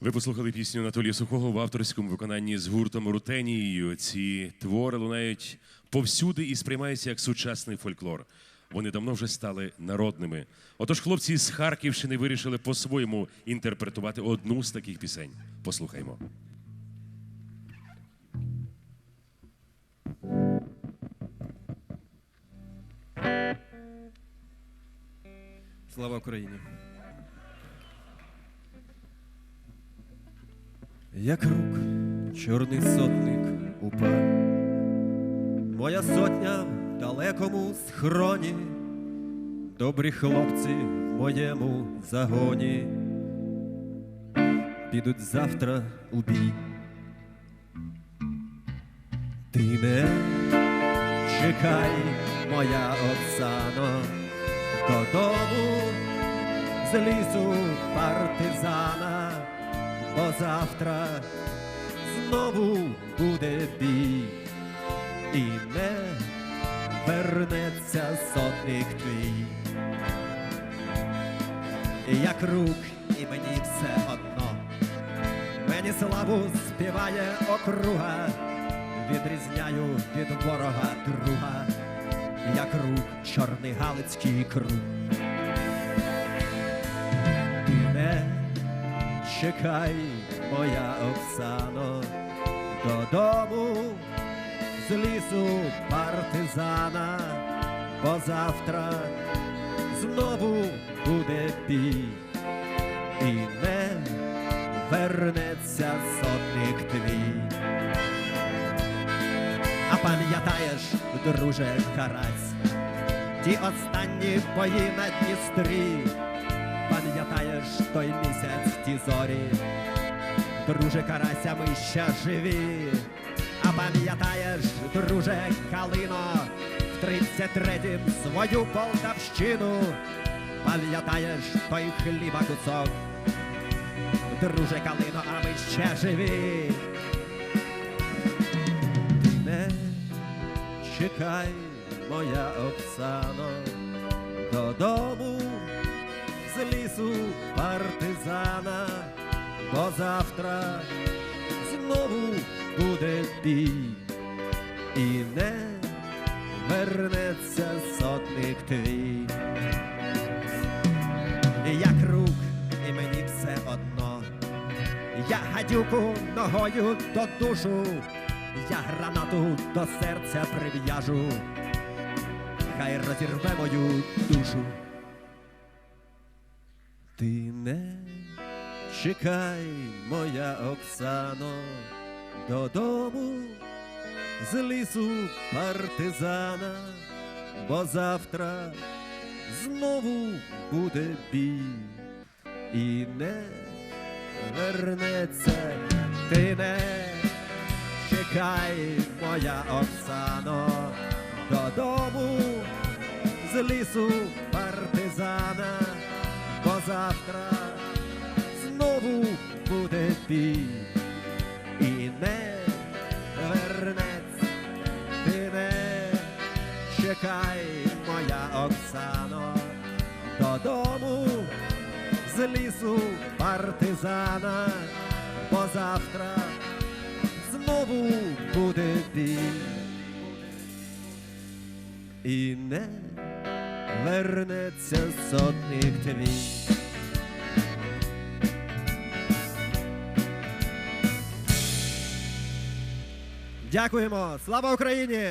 Ви послухали пісню Анатолія Сухого в авторському виконанні з гуртом Рутенією. Ці твори лунають повсюди і сприймаються як сучасний фольклор. Вони давно вже стали народними. Отож, хлопці з Харківщини вирішили по-своєму інтерпретувати одну з таких пісень. Послухаймо. Слава Україні! Як рук чорний сотник упав, моя сотня в далекому схроні, добрі хлопці в моєму загоні, підуть завтра у бій. Ти не чекай, моя Оксано, додому з лісу партизана, бо завтра знову буде бій, і не вернеться сотник твій. Як рук, і мені все одно, мені славу співає округа, відрізняю від ворога друга як рук чорний галицький круг. Чекай, моя Оксано, додому з лісу партизана, бо завтра знову буде бій, і не вернеться сотник твій. А пам'ятаєш, друже Карась, ті останні бої на Дністрі, той місяць ті зорі, друже Карася, ми ще живі, а пам'ятаєш, друже Калино, в 33-м свою Полтавщину, пам'ятаєш той хліба кусок, друже Калино, а ми ще живі. Не чекай, моя Оксано, додому з лісу партизана, бо завтра знову буде бій, і не вернеться сотник твій. Як рук, і мені все одно. Я гадюку ногою до душу, я гранату до серця прив'яжу, хай розірве мою душу. Ти не чекай, моя Оксано, додому з лісу партизана, бо завтра знову буде бій. І не вернеться, ти не чекай, моя Оксано, додому з лісу партизана, буде і не вернеться, ти не чекай, моя Оксано, додому з лісу партизана, бо завтра знову буде бій і не вернеться сотник твій. Дякуємо! Слава Україні!